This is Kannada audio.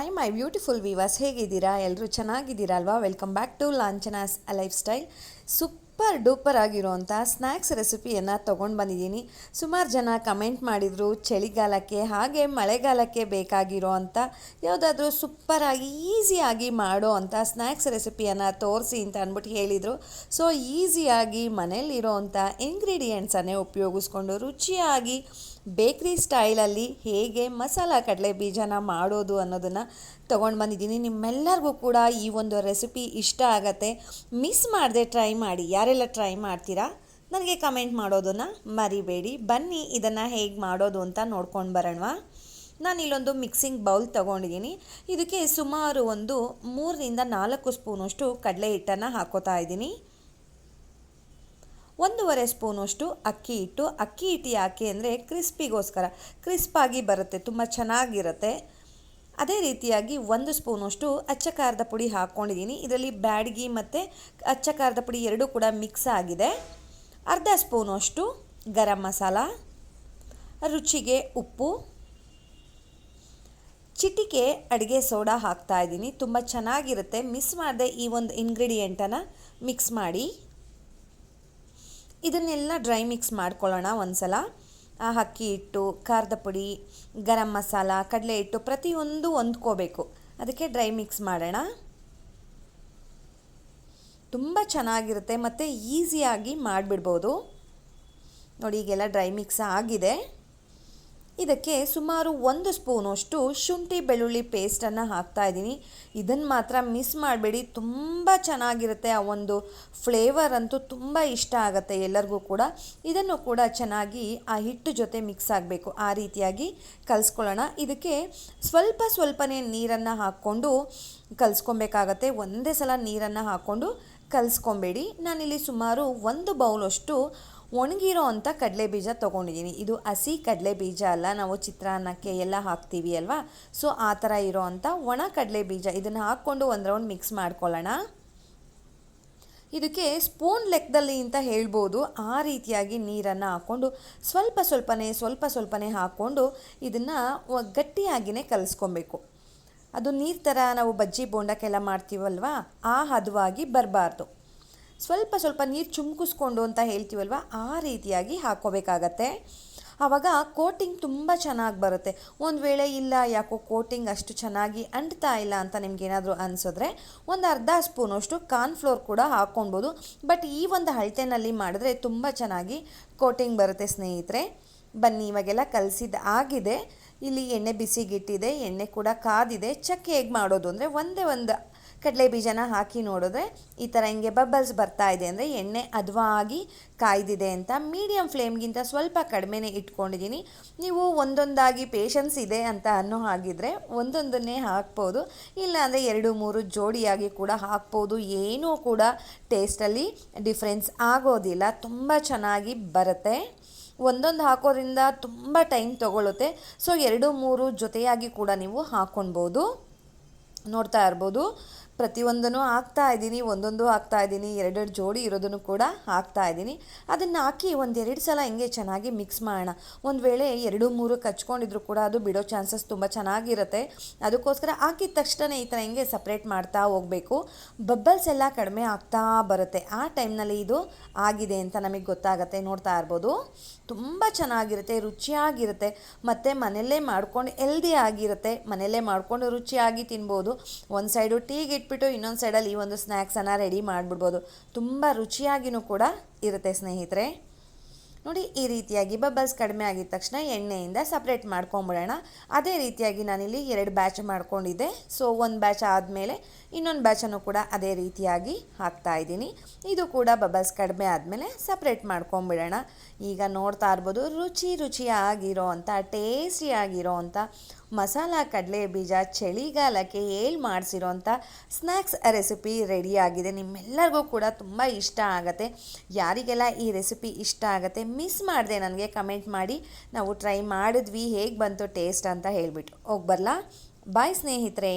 ಐ ಮೈ ಬ್ಯೂಟಿಫುಲ್ ವಿವರ್ಸ್ ಹೇಗಿದ್ದೀರಾ? ಎಲ್ಲರೂ ಚೆನ್ನಾಗಿದ್ದೀರಾ ಅಲ್ವಾ welcome back to Lanchana's lifestyle super duper ಆಗಿರೋವಂಥ snacks ರೆಸಿಪಿಯನ್ನು ತೊಗೊಂಡು ಬಂದಿದ್ದೀನಿ. ಸುಮಾರು ಜನ ಕಮೆಂಟ್ ಮಾಡಿದರು, ಚಳಿಗಾಲಕ್ಕೆ ಹಾಗೆ ಮಳೆಗಾಲಕ್ಕೆ ಬೇಕಾಗಿರೋ ಅಂಥ ಯಾವುದಾದ್ರೂ ಸೂಪರಾಗಿ ಈಸಿಯಾಗಿ ಮಾಡೋ ಅಂಥ ಸ್ನ್ಯಾಕ್ಸ್ ರೆಸಿಪಿಯನ್ನು ತೋರಿಸಿ ಅಂತ ಅಂದ್ಬಿಟ್ಟು ಹೇಳಿದರು. ಸೊ ಈಸಿಯಾಗಿ ಮನೆಯಲ್ಲಿರೋ ಅಂಥ ಇಂಗ್ರೀಡಿಯೆಂಟ್ಸನ್ನೇ ಉಪಯೋಗಿಸ್ಕೊಂಡು ರುಚಿಯಾಗಿ ಬೇಕ್ರಿ ಸ್ಟೈಲಲ್ಲಿ ಹೇಗೆ ಮಸಾಲ ಕಡಲೆ ಬೀಜನ ಮಾಡೋದು ಅನ್ನೋದನ್ನು ತೊಗೊಂಡು ಬಂದಿದ್ದೀನಿ. ನಿಮ್ಮೆಲ್ಲರಿಗೂ ಕೂಡ ಈ ಒಂದು ರೆಸಿಪಿ ಇಷ್ಟ ಆಗತ್ತೆ. ಮಿಸ್ ಮಾಡದೆ ಟ್ರೈ ಮಾಡಿ. ಯಾರೆಲ್ಲ ಟ್ರೈ ಮಾಡ್ತೀರಾ? ನನಗೆ ಕಮೆಂಟ್ ಮಾಡೋದನ್ನು ಮರಿಬೇಡಿ. ಬನ್ನಿ, ಇದನ್ನು ಹೇಗೆ ಮಾಡೋದು ಅಂತ ನೋಡ್ಕೊಂಡು ಬರೋಣವಾ. ನಾನು ಇಲ್ಲೊಂದು ಮಿಕ್ಸಿಂಗ್ ಬೌಲ್ ತೊಗೊಂಡಿದ್ದೀನಿ. ಇದಕ್ಕೆ ಸುಮಾರು ಒಂದು ಮೂರರಿಂದ ನಾಲ್ಕು ಸ್ಪೂನಷ್ಟು ಕಡಲೆ ಹಿಟ್ಟನ್ನು ಹಾಕೋತಾ ಇದ್ದೀನಿ. ಒಂದೂವರೆ ಸ್ಪೂನಷ್ಟು ಅಕ್ಕಿ ಹಿಟ್ಟು. ಅಕ್ಕಿ ಹಿಟ್ಟು ಯಾಕೆ ಅಂದರೆ ಕ್ರಿಸ್ಪಿಗೋಸ್ಕರ. ಕ್ರಿಸ್ಪಾಗಿ ಬರುತ್ತೆ, ತುಂಬ ಚೆನ್ನಾಗಿರುತ್ತೆ. ಅದೇ ರೀತಿಯಾಗಿ ಒಂದು ಸ್ಪೂನಷ್ಟು ಅಚ್ಚ ಖಾರದ ಪುಡಿ ಹಾಕ್ಕೊಂಡಿದ್ದೀನಿ. ಇದರಲ್ಲಿ ಬ್ಯಾಡಗಿ ಮತ್ತು ಅಚ್ಚ ಖಾರದ ಪುಡಿ ಎರಡೂ ಕೂಡ ಮಿಕ್ಸ್ ಆಗಿದೆ. ಅರ್ಧ ಸ್ಪೂನಷ್ಟು ಗರಂ ಮಸಾಲ, ರುಚಿಗೆ ಉಪ್ಪು. ಚಿಟಿಕೆ ಅಡುಗೆ ಸೋಡಾ ಹಾಕ್ತಾ ಇದ್ದೀನಿ. ತುಂಬ ಚೆನ್ನಾಗಿರುತ್ತೆ. ಮಿಸ್ ಮಾಡದೆ ಈ ಒಂದು ಇಂಗ್ರೀಡಿಯೆಂಟನ್ನು ಮಿಕ್ಸ್ ಮಾಡಿ. ಇದನ್ನೆಲ್ಲ ಡ್ರೈ ಮಿಕ್ಸ್ ಮಾಡ್ಕೊಳ್ಳೋಣ ಒಂದ್ಸಲ. ಆ ಅಕ್ಕಿ ಹಿಟ್ಟು, ಖಾರದ ಪುಡಿ, ಗರಂ ಮಸಾಲ, ಕಡಲೆ ಹಿಟ್ಟು ಪ್ರತಿಯೊಂದು ಹೊಂದ್ಕೋಬೇಕು. ಅದಕ್ಕೆ ಡ್ರೈ ಮಿಕ್ಸ್ ಮಾಡೋಣ. ತುಂಬ ಚೆನ್ನಾಗಿರುತ್ತೆ ಮತ್ತು ಈಸಿಯಾಗಿ ಮಾಡಿಬಿಡ್ಬೋದು. ನೋಡಿ, ಈಗೆಲ್ಲ ಡ್ರೈ ಮಿಕ್ಸ್ ಆಗಿದೆ. ಇದಕ್ಕೆ ಸುಮಾರು ಒಂದು ಸ್ಪೂನಷ್ಟು ಶುಂಠಿ ಬೆಳ್ಳುಳ್ಳಿ ಪೇಸ್ಟನ್ನು ಹಾಕ್ತಾ ಇದ್ದೀನಿ. ಇದನ್ನು ಮಾತ್ರ ಮಿಸ್ ಮಾಡಬೇಡಿ. ತುಂಬ ಚೆನ್ನಾಗಿರುತ್ತೆ ಆ ಒಂದು ಫ್ಲೇವರ್ ಅಂತೂ ತುಂಬ ಇಷ್ಟ ಆಗುತ್ತೆ ಎಲ್ಲರಿಗೂ ಕೂಡ. ಇದನ್ನು ಕೂಡ ಚೆನ್ನಾಗಿ ಆ ಹಿಟ್ಟು ಜೊತೆ ಮಿಕ್ಸ್ ಆಗಬೇಕು. ಆ ರೀತಿಯಾಗಿ ಕಲಿಸ್ಕೊಳ್ಳೋಣ. ಇದಕ್ಕೆ ಸ್ವಲ್ಪ ಸ್ವಲ್ಪನೇ ನೀರನ್ನು ಹಾಕ್ಕೊಂಡು ಕಲಿಸ್ಕೊಬೇಕಾಗತ್ತೆ. ಒಂದೇ ಸಲ ನೀರನ್ನು ಹಾಕ್ಕೊಂಡು ಕಲಿಸ್ಕೊಬೇಡಿ. ನಾನಿಲ್ಲಿ ಸುಮಾರು ಒಂದು ಬೌಲಷ್ಟು ಒಣಗಿರೋ ಅಂಥ ಕಡಲೆ ಬೀಜ ತೊಗೊಂಡಿದ್ದೀನಿ ಇದು ಹಸಿ ಕಡಲೆ ಬೀಜ ಅಲ್ಲ, ನಾವು ಚಿತ್ರಾನ್ನಕ್ಕೆ ಎಲ್ಲ ಹಾಕ್ತೀವಿ ಅಲ್ವಾ? ಸೊ, ಆ ಥರ ಇರೋ ಅಂಥ ಒಣ ಕಡಲೆ ಬೀಜ ಇದನ್ನು ಹಾಕ್ಕೊಂಡು ಒಂದು ರೌಂಡ್ ಮಿಕ್ಸ್ ಮಾಡ್ಕೊಳ್ಳೋಣ. ಇದಕ್ಕೆ ಸ್ಪೂನ್ ಲೆಕ್ಕದಲ್ಲಿ ಅಂತ ಹೇಳ್ಬೋದು. ಆ ರೀತಿಯಾಗಿ ನೀರನ್ನು ಹಾಕ್ಕೊಂಡು ಸ್ವಲ್ಪ ಸ್ವಲ್ಪನೇ ಸ್ವಲ್ಪ ಸ್ವಲ್ಪನೇ ಹಾಕ್ಕೊಂಡು ಇದನ್ನು ಗಟ್ಟಿಯಾಗಿಯೇ ಕಲಿಸ್ಕೊಬೇಕು. ಅದು ನೀರು ಥರ ನಾವು ಬಜ್ಜಿ ಬೋಂಡಕ್ಕೆಲ್ಲ ಮಾಡ್ತೀವಲ್ವ? ಆ ಹದವಾಗಿ ಬರಬಾರ್ದು. ಸ್ವಲ್ಪ ಸ್ವಲ್ಪ ನೀರು ಚುಮ್ಕಿಸ್ಕೊಂಡು ಅಂತ ಹೇಳ್ತೀವಲ್ವ? ಆ ರೀತಿಯಾಗಿ ಹಾಕ್ಕೋಬೇಕಾಗತ್ತೆ. ಆವಾಗ ಕೋಟಿಂಗ್ ತುಂಬ ಚೆನ್ನಾಗಿ ಬರುತ್ತೆ. ಒಂದು ವೇಳೆ ಇಲ್ಲ, ಯಾಕೋ ಕೋಟಿಂಗ್ ಅಷ್ಟು ಚೆನ್ನಾಗಿ ಅಂಟ್ತಾ ಇಲ್ಲ ಅಂತ ನಿಮ್ಗೇನಾದರೂ ಅನಿಸಿದ್ರೆ ಒಂದು ಅರ್ಧ ಸ್ಪೂನಷ್ಟು ಕಾರ್ನ್ಫ್ಲೋರ್ ಕೂಡ ಹಾಕ್ಕೊಳ್ಬೋದು. ಬಟ್ ಈ ಒಂದು ಅಳತೆನಲ್ಲಿ ಮಾಡಿದ್ರೆ ತುಂಬ ಚೆನ್ನಾಗಿ ಕೋಟಿಂಗ್ ಬರುತ್ತೆ ಸ್ನೇಹಿತರೆ. ಬನ್ನಿ, ಇವಾಗೆಲ್ಲ ಕಲಸಿದ ಆಗಿದೆ. ಇಲ್ಲಿ ಎಣ್ಣೆ ಬಿಸಿಗಿಟ್ಟಿದೆ, ಎಣ್ಣೆ ಕೂಡ ಕಾದಿದೆ. ಚಕ್ಕೆ ಹೇಗೆ ಮಾಡೋದು ಅಂದರೆ ಒಂದೇ ಒಂದು ಕಡಲೆ ಬೀಜನ ಹಾಕಿ ನೋಡಿದ್ರೆ ಈ ಥರ ಹಿಂಗೆ ಬಬ್ಬಲ್ಸ್ ಬರ್ತಾ ಇದೆ ಅಂದರೆ ಎಣ್ಣೆ ಹದವಾಗಿ ಕಾಯ್ದಿದೆ ಅಂತ ಮೀಡಿಯಮ್ ಫ್ಲೇಮ್ಗಿಂತ ಸ್ವಲ್ಪ ಕಡಿಮೆನೇ ಇಟ್ಕೊಂಡಿದ್ದೀನಿ. ನೀವು ಒಂದೊಂದಾಗಿ ಪೇಷನ್ಸ್ ಇದೆ ಅಂತ ಅನ್ನೋ ಹಾಗಿದ್ರೆ ಒಂದೊಂದನ್ನೇ ಹಾಕ್ಬೋದು. ಇಲ್ಲಾಂದರೆ ಎರಡು, ಮೂರು ಜೋಡಿಯಾಗಿ ಕೂಡ ಹಾಕ್ಬೋದು. ಏನೂ ಕೂಡ ಟೇಸ್ಟಲ್ಲಿ ಡಿಫ್ರೆನ್ಸ್ ಆಗೋದಿಲ್ಲ. ತುಂಬ ಚೆನ್ನಾಗಿ ಬರುತ್ತೆ. ಒಂದೊಂದು ಹಾಕೋದ್ರಿಂದ ತುಂಬ ಟೈಮ್ ತೊಗೊಳುತ್ತೆ. ಸೊ ಎರಡು ಮೂರು ಜೊತೆಯಾಗಿ ಕೂಡ ನೀವು ಹಾಕ್ಕೊಳ್ಬೋದು ನೋಡ್ತಾ ಇರ್ಬೋದು. ಪ್ರತಿಯೊಂದನ್ನು ಹಾಕ್ತಾ ಇದ್ದೀನಿ, ಒಂದೊಂದು ಹಾಕ್ತಾ ಇದ್ದೀನಿ, ಎರಡೆರಡು ಜೋಡಿ ಇರೋದನ್ನು ಕೂಡ ಹಾಕ್ತಾ ಇದ್ದೀನಿ. ಅದನ್ನು ಹಾಕಿ ಒಂದೆರಡು ಸಲ ಹಿಂಗೆ ಚೆನ್ನಾಗಿ ಮಿಕ್ಸ್ ಮಾಡೋಣ. ಒಂದು ವೇಳೆ ಎರಡು, ಮೂರು ಕಚ್ಕೊಂಡಿದ್ರು ಕೂಡ ಅದು ಬಿಡೋ ಚಾನ್ಸಸ್ ತುಂಬ ಚೆನ್ನಾಗಿರುತ್ತೆ. ಅದಕ್ಕೋಸ್ಕರ ಹಾಕಿದ ತಕ್ಷಣ ಈ ಥರ ಹಿಂಗೆ ಸಪ್ರೇಟ್ ಮಾಡ್ತಾ ಹೋಗಬೇಕು. ಬಬ್ಬಲ್ಸ್ ಎಲ್ಲ ಕಡಿಮೆ ಆಗ್ತಾ ಬರುತ್ತೆ. ಆ ಟೈಮ್ನಲ್ಲಿ ಇದು ಆಗಿದೆ ಅಂತ ನಮಗೆ ಗೊತ್ತಾಗುತ್ತೆ. ನೋಡ್ತಾ ಇರ್ಬೋದು. ತುಂಬ ಚೆನ್ನಾಗಿರುತ್ತೆ, ರುಚಿಯಾಗಿರುತ್ತೆ. ಮತ್ತು ಮನೆಯಲ್ಲೇ ಮಾಡ್ಕೊಂಡು ಹೆಲ್ದಿ ಆಗಿರುತ್ತೆ. ಮನೆಯಲ್ಲೇ ಮಾಡಿಕೊಂಡು ರುಚಿಯಾಗಿ ತಿನ್ಬೋದು. ಒಂದು ಸೈಡು ಟೀಗೆ ಇಟ್ಬಿಟ್ಟು ಇನ್ನೊಂದು ಸೈಡಲ್ಲಿ ಈ ಒಂದು ಸ್ನ್ಯಾಕ್ಸನ್ನು ರೆಡಿ ಮಾಡಿಬಿಡ್ಬೋದು. ತುಂಬ ರುಚಿಯಾಗಿಯೂ ಕೂಡ ಇರುತ್ತೆ ಸ್ನೇಹಿತರೆ. ನೋಡಿ, ಈ ರೀತಿಯಾಗಿ ಬಬಲ್ಸ್ ಕಡಿಮೆ ಆಗಿದ ತಕ್ಷಣ ಎಣ್ಣೆಯಿಂದ ಸಪ್ರೇಟ್ ಮಾಡ್ಕೊಂಬಿಡೋಣ. ಅದೇ ರೀತಿಯಾಗಿ ನಾನಿಲ್ಲಿ ಎರಡು ಬ್ಯಾಚ್ ಮಾಡ್ಕೊಂಡಿದ್ದೆ. ಸೊ ಒಂದು ಬ್ಯಾಚ್ ಆದಮೇಲೆ ಇನ್ನೊಂದು ಬ್ಯಾಚನ್ನು ಕೂಡ ಅದೇ ರೀತಿಯಾಗಿ ಹಾಕ್ತಾ ಇದ್ದೀನಿ. ಇದು ಕೂಡ ಬಬಲ್ಸ್ ಕಡಿಮೆ ಆದಮೇಲೆ ಸಪ್ರೇಟ್ ಮಾಡ್ಕೊಂಬಿಡೋಣ. ಈಗ ನೋಡ್ತಾ ಇರ್ಬೋದು, ರುಚಿ ರುಚಿಯಾಗಿರೋ ಅಂಥ ಟೇಸ್ಟಿಯಾಗಿರೋ ಅಂಥ ಮಸಾಲ ಕಡಲೆ ಬೀಜ ಚಳಿಗಾಲಕ್ಕೆ ಏಳು ಮಾಡಿಸಿರೋ ಅಂಥ ಸ್ನ್ಯಾಕ್ಸ್ ರೆಸಿಪಿ ರೆಡಿಯಾಗಿದೆ. ನಿಮ್ಮೆಲ್ಲರಿಗೂ ಕೂಡ ತುಂಬ ಇಷ್ಟ ಆಗುತ್ತೆ. ಯಾರಿಗೆಲ್ಲ ಈ ರೆಸಿಪಿ ಇಷ್ಟ ಆಗುತ್ತೆ, ಮಿಸ್ ಮಾಡಿದೆ ನನಗೆ ಕಮೆಂಟ್ ಮಾಡಿ. ನಾವು ಟ್ರೈ ಮಾಡಿದ್ವಿ, ಹೇಗೆ ಬಂತು ಟೇಸ್ಟ್ ಅಂತ ಹೇಳಿಬಿಟ್ಟು. ಹೋಗಿ ಬರಲಾ? ಬಾಯ್ ಸ್ನೇಹಿತರೆ!